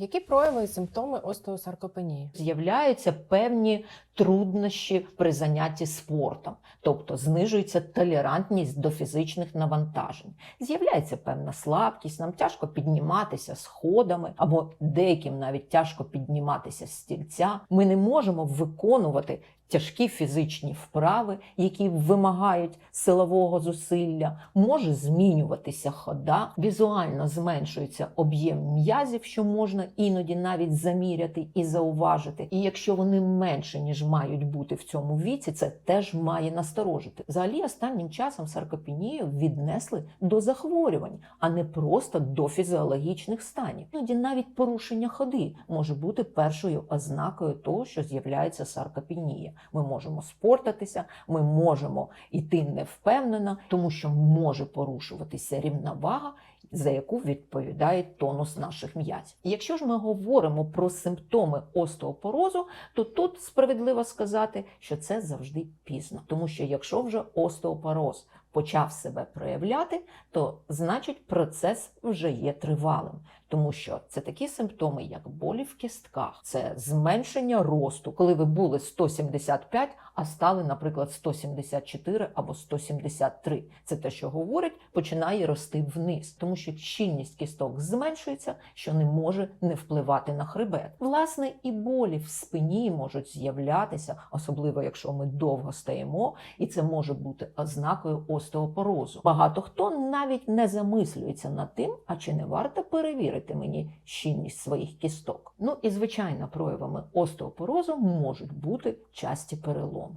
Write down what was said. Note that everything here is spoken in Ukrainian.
Які прояви і симптоми остеосаркопенії? З'являються певні труднощі при занятті спортом, тобто знижується толерантність до фізичних навантажень. З'являється певна слабкість, нам тяжко підніматися сходами, або деяким навіть тяжко підніматися з стільця. Ми не можемо виконувати тяжкі фізичні вправи, які вимагають силового зусилля, може змінюватися хода, візуально зменшується об'єм м'язів, що можна іноді навіть заміряти і зауважити. І якщо вони менше, ніж мають бути в цьому віці, це теж має насторожити. Взагалі, останнім часом саркопенію віднесли до захворювань, а не просто до фізіологічних станів. Іноді навіть порушення ходи може бути першою ознакою того, що з'являється саркопенія. Ми можемо спортатися, ми можемо йти невпевнено, тому що може порушуватися рівновага, за яку відповідає тонус наших м'язів. Якщо ж ми говоримо про симптоми остеопорозу, то тут справедливо сказати, що це завжди пізно, тому що якщо вже остеопороз почав себе проявляти, то значить процес вже є тривалим, тому що це такі симптоми, як болі в кістках, це зменшення росту, коли ви були 175, а стали, наприклад, 174 або 173. Це те, що говорить, починає рости вниз, тому що щільність кісток зменшується, що не може не впливати на хребет. Власне, і болі в спині можуть з'являтися, особливо якщо ми довго стоїмо, і це може бути ознакою остеопорозу. Багато хто навіть не замислюється над тим, а чи не варто перевірити мені щільність своїх кісток. Ну і звичайно, проявами остеопорозу можуть бути часті переломи.